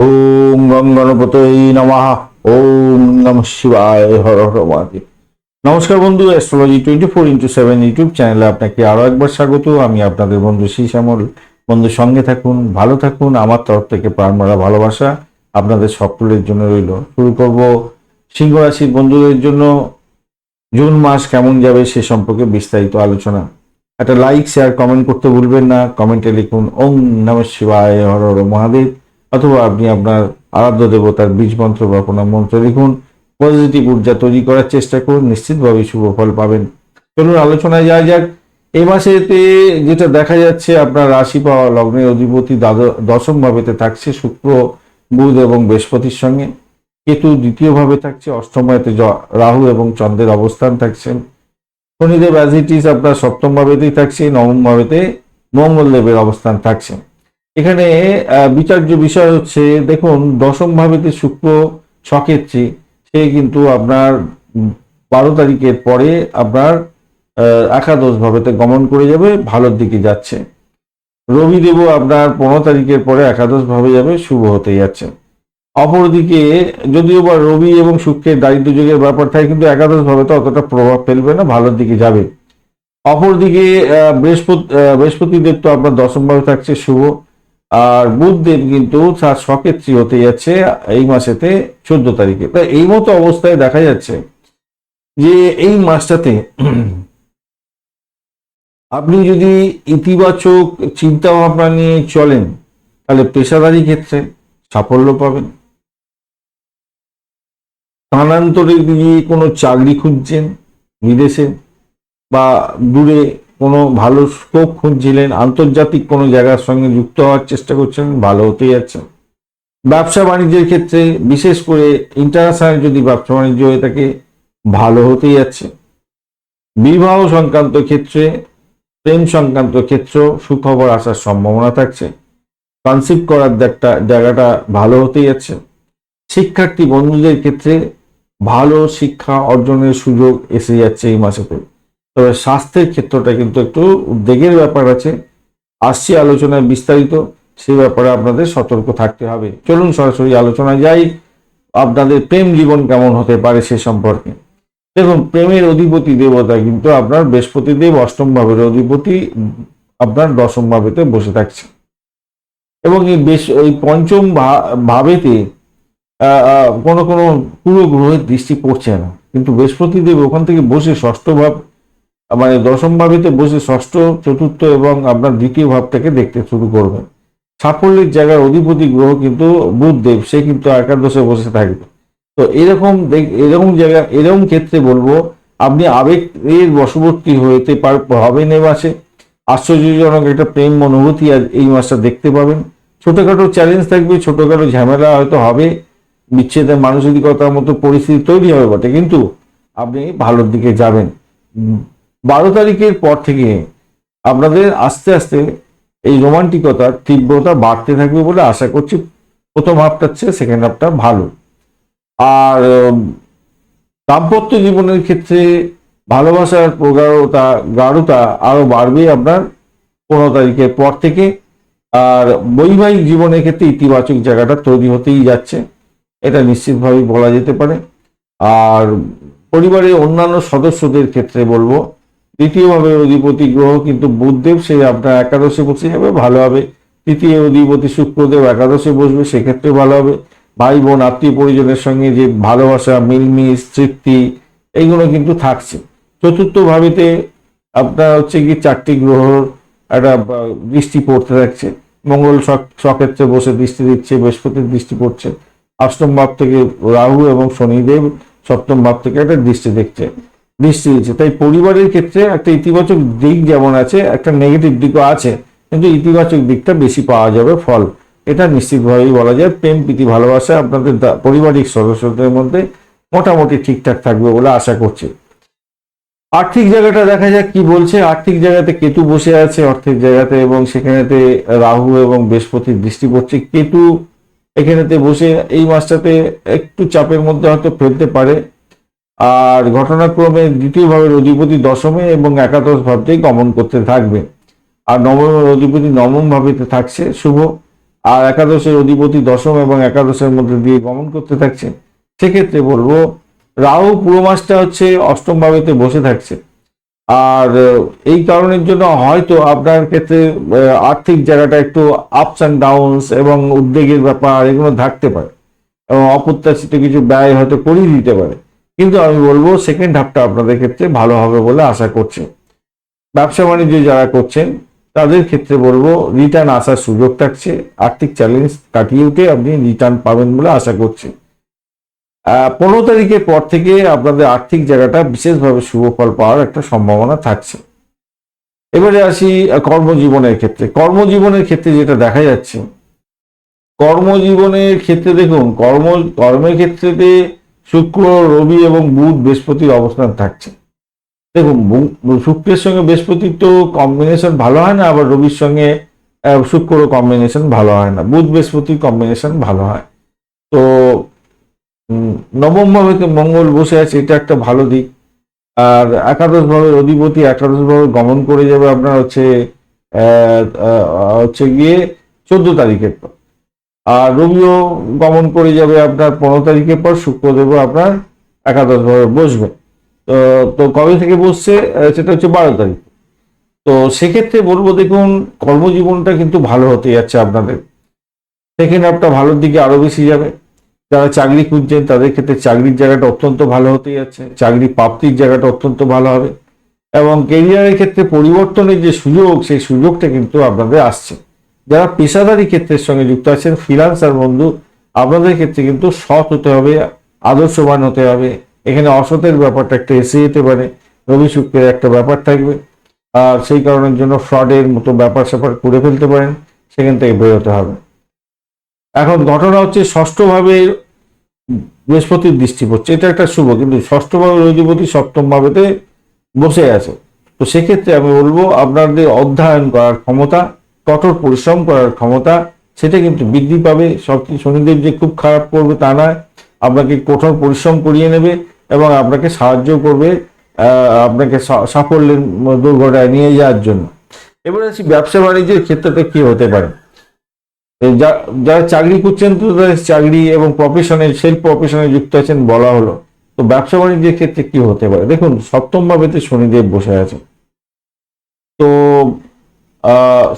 ওম গং গণপতই নমঃ। ওম নম শিবায় হর হর মহাদেব। নমস্কার বন্ধু astrology twenty four into seven YouTube চ্যানেলে আপনাকে আরও একবার স্বাগত। আমি আপনাদের বন্ধু শ্যামল বন্ধু, সঙ্গে থাকুন, ভালো থাকুন। আমার তরফ থেকে প্রাণমারা ভালোবাসা আপনাদের সকলের জন্য রইল। শুরু করব সিংহ রাশির বন্ধুদের জন্য। জুন মাস কেমন যাবে সে সম্পর্কে বিস্তারিত আলোচনা। একটা লাইক শেয়ার কমেন্ট করতে ভুলবেন না। কমেন্টে লিখুন, ওম নম শিবায় হর হর মহাদেব। অথবা আপনি আপনার আরাধ্য দেবতার বীজ মন্ত্র বা কোনো মন্ত্র লিখুন, পজিটিভ ঊর্জা তৈরি করার চেষ্টা করুন নিশ্চিতভাবে শুভ ফল পাবেন। চলুন আলোচনায় যাওয়া যাক। এই মাসেতে যেটা দেখা যাচ্ছে, আপনার রাশি পাওয়া লগ্নের অধিপতি দশম ভাবেতে থাকছে শুক্র, বুধ এবং বৃহস্পতির সঙ্গে। কেতু দ্বিতীয় ভাবে থাকছে, অষ্টম ভাবেতে জ- রাহু এবং চন্দ্রের অবস্থান থাকছেন শনিদেব অ্যাজ ইট ইজ আপনার সপ্তম ভাবেতেই থাকছে, নবম ভাবেতে মঙ্গলদেবের অবস্থান থাকছে। এখানে বিচার্য বিষয় হচ্ছে দেখুন দশম ভাবেতে শুক্র সক্ষেত্রী সে কিন্তু আপনার বারো তারিখের পরে আপনার একাদশ ভাবেতে গমন করে যাবে ভালোর দিকে যাচ্ছে। রবিদেবও আপনার পনেরো তারিখের পরে একাদশ ভাবে যাবে শুভ হতে যাচ্ছে। অপরদিকে যদিও বা রবি এবং শুক্রের দারিদ্র যুগের ব্যাপার থাকে কিন্তু একাদশ ভাবে তো অতটা প্রভাব ফেলবে না ভালোর দিকে যাবে। অপরদিকে বৃহস্পতি আহ, বৃহস্পতি দেব তো আপনার দশম ভাবে থাকছে শুভ। আর বুধদেব কিন্তু তার সকেত্রী হতে যাচ্ছে এই মাসেতে চোদ্দ তারিখে। তা এই মতো অবস্থায় দেখা যাচ্ছে যে এই মাসটাতে আপনি যদি ইতিবাচক চিন্তা ভাবনা নিয়ে চলেন, তাহলে পেশাদারি ক্ষেত্রে সাফল্য পাবেন। স্থানান্তরে গিয়ে কোনো চাকরি খুঁজছেন, বিদেশে বা দূরে কোনো ভালো স্কোপ খুঁজছিলেন, আন্তর্জাতিক কোনো জায়গার সঙ্গে যুক্ত হওয়ার চেষ্টা করছেন ভালো হতে যাচ্ছে ব্যবসা বাণিজ্যের ক্ষেত্রে বিশেষ করে ইন্টারন্যাশনাল যদি ব্যবসা বাণিজ্য হয়ে থাকে, ভালো হতে যাচ্ছে। বিবাহ সংক্রান্ত ক্ষেত্রে, প্রেম সংক্রান্ত ক্ষেত্র সুখবর আসার সম্ভাবনা থাকছে। কনসিভ করার একটা জায়গাটা ভালো হতে যাচ্ছে। শিক্ষার্থী বন্ধুদের ক্ষেত্রে ভালো শিক্ষা অর্জনের সুযোগ এসে যাচ্ছে এই মাসেতে তবে স্বাস্থ্যের ক্ষেত্রটা কিন্তু একটু উদ্বেগের ব্যাপার আছে। আসছি আলোচনায় বিস্তারিত, সে ব্যাপারে আপনাদের সতর্ক থাকতে হবে। চলুন সরাসরি আলোচনায় যাই। আপনাদের প্রেম জীবন কেমন হতে পারে সে সম্পর্কে। দেখুন, প্রেমের অধিপতি দেবতা কিন্তু আপনার বৃহস্পতি দেব, অষ্টম ভাবের অধিপতি আপনার দশম ভাবেতে বসে থাকছে। এবং এই বেশ ওই পঞ্চম ভাবেতে কোনো কোনো পুরো গ্রহের দৃষ্টি পড়ছে না। কিন্তু বৃহস্পতি দেব ওখান থেকে বসে ষষ্ঠ ভাব মানে দশম ভাবেতে বসে ষষ্ঠ, চতুর্থ এবং আপনার দ্বিতীয় ভাবটাকে দেখতে শুরু করবেন সাফল্যের জায়গার অধিপতি গ্রহ কিন্তু বুধদেব, সে কিন্তু একাদশে বসে থাকবে। তো এরকম এরকম জায়গা, এরকম ক্ষেত্রে বলব, আপনি আবেগের বশবর্তী হতে পার হবেন এ মাসে। আশ্চর্যজনক একটা প্রেম অনুভূতি আজ এই মাসটা দেখতে পাবেন। ছোটখাটো চ্যালেঞ্জ থাকবে, ছোটখাটো ঝামেলা হয়তো হবে, বিচ্ছেদের মানসিকতার মতো পরিস্থিতি তৈরি হবে বটে, কিন্তু আপনি ভালোর দিকে যাবেন। বারো তারিখের পর থেকে আপনাদের আস্তে আস্তে এই রোমান্টিকতার তীব্রতা বাড়তে থাকবে বলে আশা করছি প্রথম হাফটার চেয়ে সেকেন্ড হাফটা ভালো। আর দাম্পত্য জীবনের ক্ষেত্রে ভালোবাসার প্রগাঢ়তা, গাঢ়তা আরও বাড়বে আপনার পনেরো তারিখের পর থেকে। আর বৈবাহিক জীবনের ক্ষেত্রে ইতিবাচক জায়গাটা তৈরি হতেই যাচ্ছে, এটা নিশ্চিতভাবেই বলা যেতে পারে। আর পরিবারের অন্যান্য সদস্যদের ক্ষেত্রে বলব দ্বিতীয়ভাবে অধিপতি গ্রহ কিন্তু বুধদেব, সে আপনার একাদশে বসে যাবে, ভালো হবে। তৃতীয় অধিপতি শুক্রদেব একাদশে বসবে, সেক্ষেত্রে ভালো হবে। ভাই বোন, আত্মীয় পরিজনের সঙ্গে যে ভালোবাসা, মিলমিশ, তৃপ্তি, এইগুলো কিন্তু থাকছে। চতুর্থ ভাবেতে আপনার হচ্ছে কি, চারটি গ্রহর একটা দৃষ্টি পড়তে থাকছে। মঙ্গল সক- সক্ষেত্রে বসে দৃষ্টি দিচ্ছে, বৃহস্পতির দৃষ্টি পড়ছে। অষ্টম ভাব থেকে রাহু এবং শনিদেব সপ্তম ভাব থেকে একটা দৃষ্টি দেখছে। দৃষ্টি দিচ্ছে তাই পরিবারের ক্ষেত্রে একটা ইতিবাচক দিক যেমন আছে, একটা নেগেটিভ দিকও আছে, কিন্তু ইতিবাচক দিকটা বেশি পাওয়া যাবে ফল। এটা নিশ্চিতভাবেই বলা যায়। প্রেম, প্রীতি, ভালোবাসা আপনাদের পারিবারিক সদস্যদের মধ্যে মোটামুটি ঠিকঠাক থাকবে বলে আশা করছি। আর্থিক জায়গাটা দেখা যাক কি বলছে। আর্থিক জায়গাতে কেতু বসে আছে অর্থের জায়গাতে এবং সেখানেতে রাহু এবং বৃহস্পতির দৃষ্টি পড়ছে। কেতু এখানেতে বসে এই মাসটাতে একটু চাপের মধ্যে হয়তো ফেলতে পারে। আর ঘটনাক্রমে দ্বিতীয় ভাবের অধিপতি দশমে এবং একাদশ ভাবতেই গমন করতে থাকবে। আর নবমের অধিপতি নবম ভাবেতে থাকছে, শুভ। আর একাদশের অধিপতি দশম এবং একাদশের মধ্যে দিয়ে গমন করতে থাকছে। সেক্ষেত্রে বলব, রাহু পুরো মাসটা হচ্ছে অষ্টম ভাবেতে বসে থাকছে। আর এই কারণের জন্য হয়তো আপনার ক্ষেত্রে আর্থিক জায়গাটা একটু আপস অ্যান্ড ডাউনস এবং উদ্বেগের ব্যাপার এগুলো থাকতে পারে। এবং অপ্রত্যাশিত কিছু ব্যয় হয়তো করিয়ে দিতে পারে। কিন্তু আমি বলব সেকেন্ড হাফটা আপনাদের ক্ষেত্রে ভালো হবে বলে আশা করছি। ব্যবসা বাণিজ্য যারা করছেন, তাদের ক্ষেত্রে বলব রিটার্ন আসার সুযোগ থাকছে, আর্থিক চ্যালেঞ্জ কাটিয়ে উঠে আপনি রিটার্ন পাবেন বলে আশা করছি। পনেরো তারিখের পর থেকে আপনাদের আর্থিক জায়গাটা বিশেষভাবে শুভ ফল পাওয়ার একটা সম্ভাবনা থাকছে। এবারে আসি কর্মজীবনের ক্ষেত্রে। কর্মজীবনের ক্ষেত্রে যেটা দেখা যাচ্ছে, কর্মজীবনের ক্ষেত্রে দেখুন, কর্ম, কর্মের ক্ষেত্রে শুক্র, রবি এবং বুধ বৃহস্পতির অবস্থান থাকছে। দেখুন শুক্রের সঙ্গে বৃহস্পতির তো কম্বিনেশন ভালো হয় না, আবার রবির সঙ্গে শুক্র কম্বিনেশন ভালো হয় না। বুধ বৃহস্পতির কম্বিনেশন ভালো হয়। তো নবম ভাবে মঙ্গল বসে আছে, এটা একটা ভালো দিক। আর একাদশ ভাবে অধিপতি একাদশ ভাবে গমন করে যাবে আপনার হচ্ছে হচ্ছে গিয়ে চোদ্দ তারিখের পর। আর রবিও গমন করে যাবে আপনার পনেরো তারিখের পর, শুক্রদেবও আপনার একাদশ ভাবে বসবে। তো তো কবে থেকে বসছে? সেটা হচ্ছে বারো তারিখ। তো সেক্ষেত্রে বলব, দেখুন, কর্মজীবনটা কিন্তু ভালো হতে যাচ্ছে আপনাদের। সেকেন্ড হাফটা ভালোর দিকে আরও বেশি যাবে। যারা চাকরি খুঁজছেন, তাদের ক্ষেত্রে চাকরির জায়গাটা অত্যন্ত ভালো হতে যাচ্ছে। চাকরি প্রাপ্তির জায়গাটা অত্যন্ত ভালো হবে। এবং কেরিয়ারের ক্ষেত্রে পরিবর্তনের যে সুযোগ, সেই সুযোগটা কিন্তু আপনাদের আসছে। যারা পেশাদারি ক্ষেত্রের সঙ্গে যুক্ত আছেন ফ্রিলান্সার বন্ধু, আপনাদের ক্ষেত্রে কিন্তু সৎ হতে হবে, আদর্শবান হতে হবে। এখানে অসতের ব্যাপারটা একটা এসে যেতে পারে, রবি শুক্রের একটা ব্যাপার থাকবে। আর সেই কারণের জন্য ফ্রডের মতো ব্যাপার স্যাপার করে ফেলতে পারেন, সেখান থেকে বেরোতে হবে। এখন ঘটনা হচ্ছে ষষ্ঠভাবে বৃহস্পতির দৃষ্টি পড়ছে। এটা একটা শুভ, কিন্তু ষষ্ঠভাবে অধিপতি সপ্তম ভাবেতে বসে আছে। তো সেক্ষেত্রে আমি বলব, আপনাদের অধ্যয়ন করার ক্ষমতা কঠোর পরিশ্রম করার ক্ষমতা, সেটা কিন্তু বৃদ্ধি পাবে। সব শনিদেব যে খুব খারাপ করবে তা নয়। আপনাকে কঠোর পরিশ্রম করিয়ে নেবে এবং আপনাকে সাহায্য করবে আপনাকে সাফল্যের দুর্ঘটনায় নিয়ে যাওয়ার জন্য। এবার আসি ব্যবসা বাণিজ্যের ক্ষেত্রতে কি হতে পারে? যারা চাকরি করছেন তো তাদের চাকরি এবং প্রফেশনে সেলফ প্রফেশনে যুক্ত আছেন বলা হলো। তো ব্যবসা বাণিজ্যের ক্ষেত্রে কি হতে পারে? দেখুন, সপ্তম ভাবেতে শনিদেব বসে আছে তো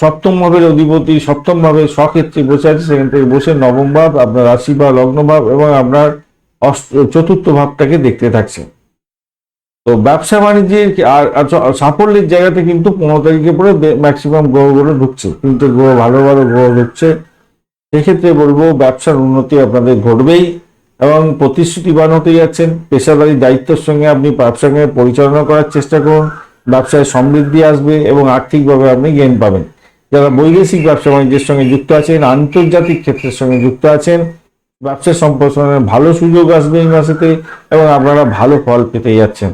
সপ্তম ভাবের অধিপতি, সপ্তম ভাবে স্বক্ষেত্রে বসে আছে, সেখান থেকে বসে নবম ভাব, আপনার রাশি বা লগ্ন ভাব এবং আপনার চতুর্থ ভাবটাকে দেখতে থাকছে। তো ব্যবসা বাণিজ্যের আর সাফল্যের জায়গাতে কিন্তু পনেরো তারিখে পরে ম্যাক্সিমাম গ্রহগুলো ঢুকছে। কিন্তু গ্রহ ভালো ভালো গ্রহ ঢুকছে। সেক্ষেত্রে বলব, ব্যবসার উন্নতি আপনাদের ঘটবেই এবং প্রতিশ্রুতিবান হতে যাচ্ছেন। পেশাদারি দায়িত্বের সঙ্গে আপনি ব্যবসাকে পরিচালনা করার চেষ্টা করুন। ব্যবসায় সমৃদ্ধি আসবে এবং আর্থিকভাবে আপনি গেন পাবেন। যারা বৈদেশিক ব্যবসা বাণিজ্যের সঙ্গে যুক্ত আছেন, আন্তর্জাতিক ক্ষেত্রের সঙ্গে যুক্ত আছেন, ব্যবসা সম্প্রসারণের ভালো সুযোগ আসবে এই মাসেতে এবং আপনারা ভালো ফল পেতে যাচ্ছেন।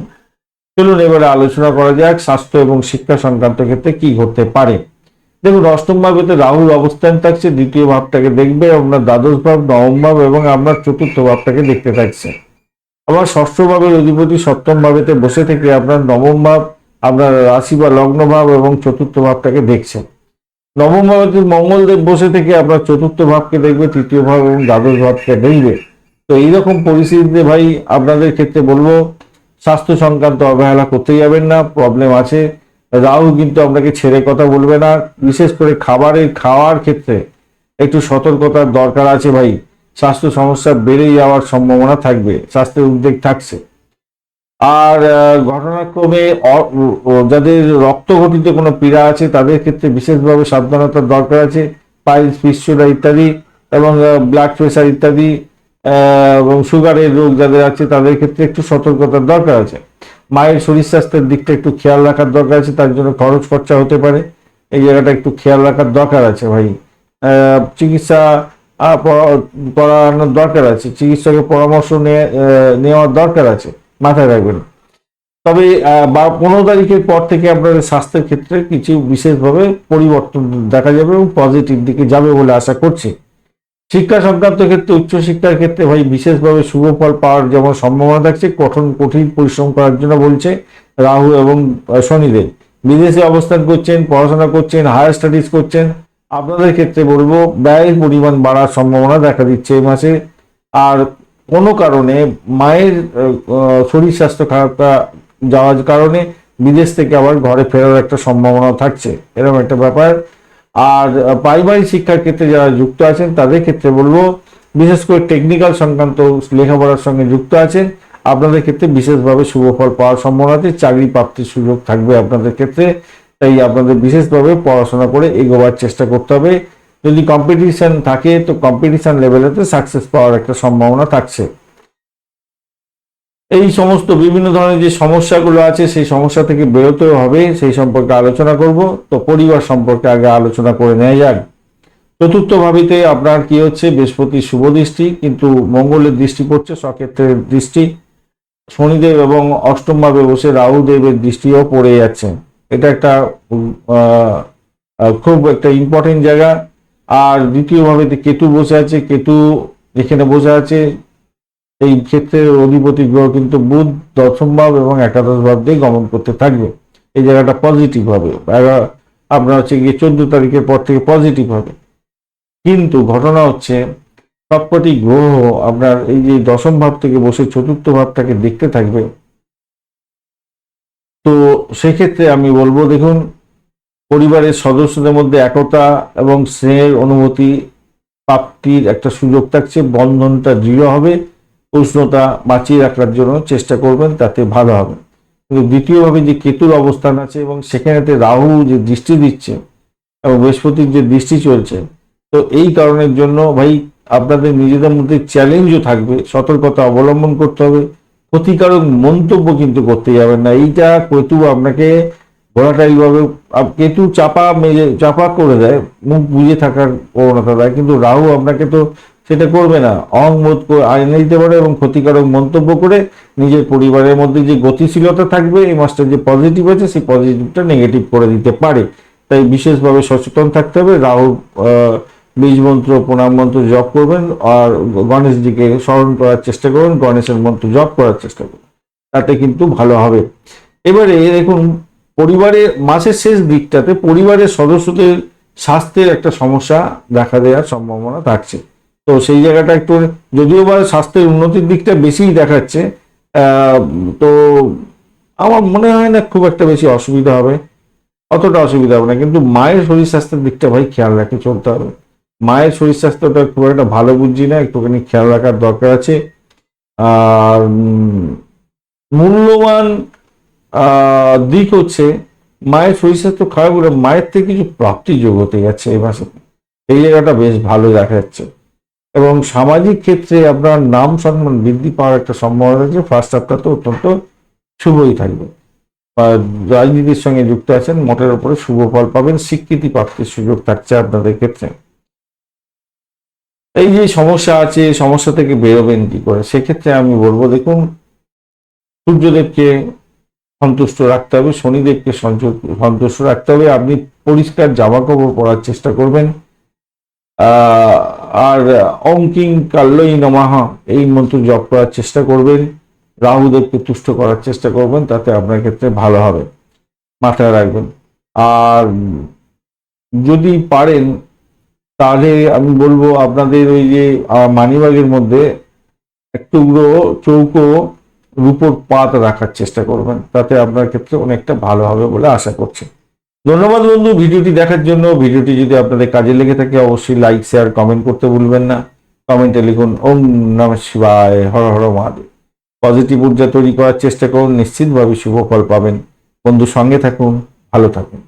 চলুন এবারে আলোচনা করা যাক স্বাস্থ্য এবং শিক্ষা সংক্রান্ত ক্ষেত্রে কি ঘটতে পারে। দেখুন, অষ্টম ভাবেতে রাহুল অবস্থান থাকছে, দ্বিতীয় ভাবটাকে দেখবে, আপনার দ্বাদশ ভাব, নবম ভাব এবং আপনার চতুর্থ ভাবটাকে দেখতে থাকছে। আবার ষষ্ঠ ভাবের অধিপতি সপ্তম ভাবেতে বসে থেকে আপনার নবম ভাব আপনার রাশি বা লগ্ন ভাব এবং চতুর্থ ভাবটাকে দেখছে নবম ভাবেতে মঙ্গলদেব বসে থেকে আপনার চতুর্থ ভাবকে দেখবে, তৃতীয় ভাব এবং দ্বাদশ ভাবকে দেখবে। তো এইরকম পরিস্থিতিতে ভাই আপনাদের ক্ষেত্রে বলব, স্বাস্থ্য সংক্রান্ত অবহেলা করতে যাবেন না প্রবলেম আছে। রাহু কিন্তু আপনাকে ছেড়ে কথা বলবে না, বিশেষ করে খাবারের খাওয়ার ক্ষেত্রে একটু সতর্কতার দরকার আছে ভাই। স্বাস্থ্য সমস্যা বেড়ে যাওয়ার সম্ভাবনা থাকবে, স্বাস্থ্যের উদ্বেগ থাকছে। আর ঘটনাক্রমে যাদের রক্ত ঘটিত কোনো পীড়া আছে তাদের ক্ষেত্রে বিশেষভাবে সাবধানতার দরকার আছে। পাইলস পিস্টুলা ইত্যাদি এবং ব্লাড প্রেশার ইত্যাদি এবং সুগারের রোগ যাদের আছে তাদের ক্ষেত্রে একটু সতর্কতার দরকার আছে। মায়ের শরীর স্বাস্থ্যের দিকটা একটু খেয়াল রাখার দরকার আছে তার জন্য খরচ খরচা হতে পারে। এই জায়গাটা একটু খেয়াল রাখার দরকার আছে ভাই। চিকিৎসা আহ, পড়া- করানোর দরকার আছে। চিকিৎসকের পরামর্শ নেওয়ার দরকার আছে। মাথায় রাখবেন। তবে বা পনেরো তারিখের পর থেকে আপনাদের স্বাস্থ্যের ক্ষেত্রে কিছু বিশেষভাবে পরিবর্তন দেখা যাবে এবং পজিটিভ দিকে যাবে বলে আশা করছি। শিক্ষা সংক্রান্ত ক্ষেত্রে, উচ্চশিক্ষার ক্ষেত্রে ভাই বিশেষভাবে শুভ ফল পাওয়ার যেমন সম্ভাবনা থাকছে, কঠোর, কঠিন পরিশ্রম করার জন্য বলছে রাহু এবং শনিদেব। বিদেশে অবস্থান করছেন, পড়াশোনা করছেন হায়ার স্টাডিজ করছেন। আপনাদের ক্ষেত্রে বলব ব্যয়ের পরিমাণ বাড়ার সম্ভাবনা দেখা দিচ্ছে এই মাসে। আর কোনো কারণে মায়ের শরীর স্বাস্থ্য খারাপটা যাওয়ার কারণে বিদেশ থেকে আবার ঘরে ফেরার একটা সম্ভাবনা থাকছে। এরকম একটা ব্যাপার। আর পারিবারিক শিক্ষার ক্ষেত্রে যারা যুক্ত আছেন, তাদের ক্ষেত্রে বলব, বিশেষ করে টেকনিক্যাল সংক্রান্ত লেখাপড়ার সঙ্গে যুক্ত আছেন, আপনাদের ক্ষেত্রে বিশেষভাবে শুভ ফল পাওয়ার সম্ভাবনা আছে। চাকরি প্রাপ্তির সুযোগ থাকবে আপনাদের ক্ষেত্রে। তাই আপনাদের বিশেষভাবে পড়াশোনা করে এগোবার চেষ্টা করতে হবে। যদি কম্পিটিশন থাকে, তো কম্পিটিশন লেভেলেতে সাকসেস পাওয়ার একটা সম্ভাবনা থাকছে। এই সমস্ত বিভিন্ন ধরনের যে সমস্যাগুলো আছে, সেই সমস্যা থেকে বেরোতেও হবে, সেই সম্পর্কে আলোচনা করব। তো পরিবার সম্পর্কে আগে আলোচনা করে নেওয়া যাক। চতুর্থ ভাবিতে আপনার কি হচ্ছে? বৃহস্পতি শুভ দৃষ্টি, কিন্তু মঙ্গলের দৃষ্টি পড়ছে, সক্ষেত্রের দৃষ্টি। শনিদেব এবং অষ্টম ভাবে বসে রাহুদেবের দৃষ্টিও পড়ে যাচ্ছে। এটা একটা খুব একটা ইম্পর্টেন্ট জায়গা। আর দ্বিতীয় ভাবে কেতু বসে আছে, কেতু যেখানে বসে আছে। এই ক্ষেত্রে অধিপতি গ্রহ কিন্তু বুধ, দশম ভাব এবং একাদশ ভাব দিয়ে গমন করতে থাকবে। এই জায়গাটা পজিটিভ হবে। আপনার হচ্ছে গিয়ে চোদ্দ তারিখের পর থেকে পজিটিভ হবে। কিন্তু ঘটনা হচ্ছে, সবকটি গ্রহ আপনার এই যে দশম ভাব থেকে বসে চতুর্থ ভাবটাকে দেখতে থাকবে। তো সেক্ষেত্রে আমি বলব, দেখুন পরিবারের সদস্যদের মধ্যে একতা এবং স্নেহের অনুভূতি প্রাপ্তির একটা সুযোগ থাকছে। বন্ধনটা দৃঢ় হবে, উষ্ণতা বাঁচিয়ে রাখার জন্য চেষ্টা করবেন, তাতে ভালো হবে। কিন্তু দ্বিতীয়ভাবে যে কেতুর অবস্থান আছে এবং সেখানেতে রাহু যে দৃষ্টি দিচ্ছে এবং বৃহস্পতির যে দৃষ্টি চলছে, তো এই কারণের জন্য ভাই আপনাদের নিজেদের মধ্যে চ্যালেঞ্জও থাকবে, সতর্কতা অবলম্বন করতে হবে। ক্ষতিকারক মন্তব্য কিন্তু করতে যাবেন না। এইটা কেতু আপনাকে ভোলাটাইল ভাবে আপ- কেতু চাপা মেজে চাপা করে দেয়, মুখ বুঝে থাকার প্রবণতা দেয়। কিন্তু রাহু আপনাকে তো সেটা করবে না। অহংবোধ আইনে দিতে পারে এবং ক্ষতিকারক মন্তব্য করে নিজের পরিবারের মধ্যে যে গতিশীলতা থাকবে, এই মাসটা যে পজিটিভ আছে, সেই পজিটিভটা নেগেটিভ করে দিতে পারে। তাই বিশেষভাবে সচেতন থাকতে হবে। রাহু বীজ মন্ত্র, প্রণাম মন্ত্র জপ করবেন আর গণেশজিকে স্মরণ করার চেষ্টা করবেন গণেশের মন্ত্র জপ করার চেষ্টা করবেন তাতে কিন্তু ভালো হবে। এবারে দেখুন পরিবারের মাসের শেষ দিকটাতে পরিবারের সদস্যদের স্বাস্থ্যের একটা সমস্যা দেখা দেওয়ার সম্ভাবনা থাকছে। তো সেই জায়গাটা একটু যদিও বা স্বাস্থ্যের উন্নতির দিকটা বেশিই দেখাচ্ছে তো আমার মনে হয় না খুব একটা বেশি অসুবিধা হবে। অতটা অসুবিধা হবে না, কিন্তু মায়ের শরীর স্বাস্থ্যের দিকটা ভাই খেয়াল রাখে চলতে হবে। মায়ের শরীর স্বাস্থ্যটা খুব একটা ভালো বুঝছি না, একটুখানি খেয়াল রাখার দরকার আছে। আর মূল্যবান দিক হচ্ছে, মায়ের শরীর স্বাস্থ্য খারাপ হলে মায়ের থেকে কিছু প্রাপ্তি যোগ হতে যাচ্ছে এই মাসে। এই জায়গাটা বেশ ভালো দেখা যাচ্ছে। এবং সামাজিক ক্ষেত্রে আপনার নাম সম্মান বৃদ্ধি পাওয়ার একটা সম্ভাবনা আছে ফার্স্ট হাফটা তো অত্যন্ত শুভই থাকবে। রাজনীতির সঙ্গে যুক্ত আছেন, মোটের ওপরে শুভ ফল পাবেন, স্বীকৃতি প্রাপ্তির সুযোগ থাকছে আপনাদের ক্ষেত্রে। এই যে সমস্যা আছে সমস্যা থেকে বেরোবেন কি করে? সেক্ষেত্রে আমি বলব, দেখুন, সূর্যদেবকে সন্তুষ্ট রাখতে হবে শনিদেবকে সন্তুষ্ট রাখতে হবে। আপনি পরিষ্কার জামা কাপড় পরার চেষ্টা করবেন। আর অঙ্কিং কাল্লই নমাহা এই মন্ত্র জপ করার চেষ্টা করবেন। রাহুদেবকে তুষ্ট করার চেষ্টা করবেন তাতে আপনার ক্ষেত্রে ভালো হবে। মাথায় রাখবেন। আর যদি পারেন তাহলে আমি বলব আপনাদের ওই যে আহ, মানিব্যাগের মধ্যে এক টুকরো চৌকো রূপোর পাত রাখার চেষ্টা করবেন। তাতে আপনার ক্ষেত্রে অনেকটা ভালো হবে বলে আশা করছি। ধন্যবাদ বন্ধু, ভিডিওটি দেখার জন্য। ভিডিওটি যদি আপনাদের কাজে লেগে থাকে, অবশ্যই লাইক শেয়ার কমেন্ট করতে ভুলবেন না। কমেন্টে লিখুন, ওম নম শিবায়, হর হর মহাদেব। পজিটিভ ঊর্জা তৈরি করার চেষ্টা করুন। নিশ্চিতভাবে শুভ ফল পাবেন। বন্ধু সঙ্গে থাকুন, ভালো থাকুন।